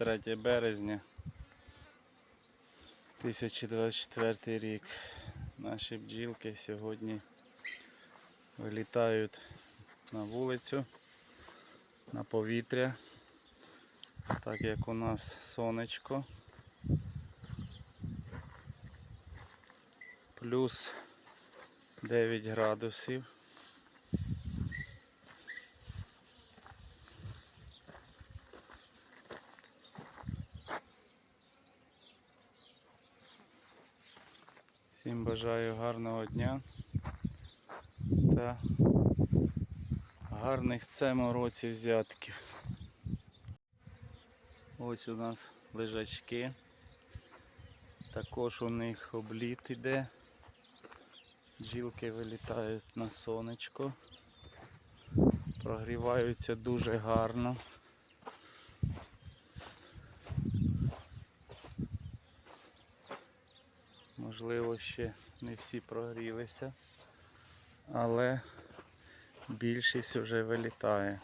23 березня 2024 рік. Наші бджілки сьогодні вилітають на вулицю, на повітря, так як у нас сонечко. Плюс 9 градусів. Всім бажаю гарного дня та гарних в цьому році взятків. Ось у нас лежачки. Також у них обліт іде. Бджілки вилітають на сонечко. Прогріваються дуже гарно. Можливо, ще не всі прогрілися, але більшість вже вилітає.